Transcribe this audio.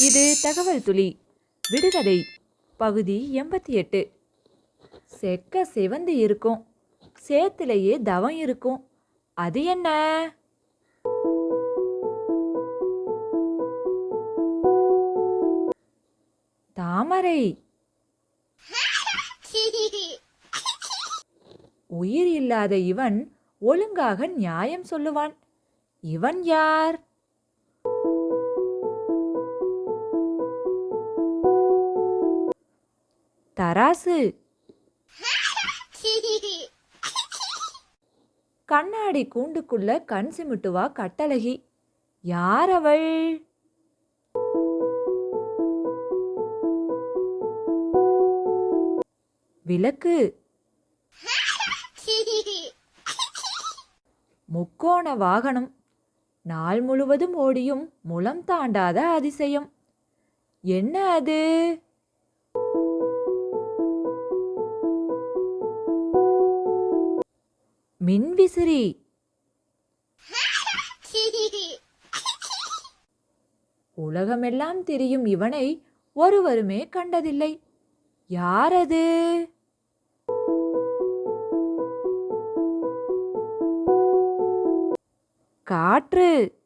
இது தகவல் துளி. விடுகதை பகுதி எண்பத்தி எட்டு. செக்க சிவந்து இருக்கும். சேத்திலேயே தவம் இருக்கும். அது என்ன? தாமரை. உயிர் இல்லாத இவன் ஒழுங்காக நியாயம் சொல்லுவான். இவன் யார்? தராசு. கண்ணாடி கூண்டுக்குள்ள கண் சிமிட்டுவா கட்டழகி. யார் அவள்? விளக்கு. முக்கோண வாகனம். நாள் முழுவதும் ஓடியும் முலம் தாண்டாத அதிசயம். என்ன அது? மின்விசிறி. உலகமெல்லாம் திரியும் இவனை ஒருவருமே கண்டதில்லை. யாரது? காற்று.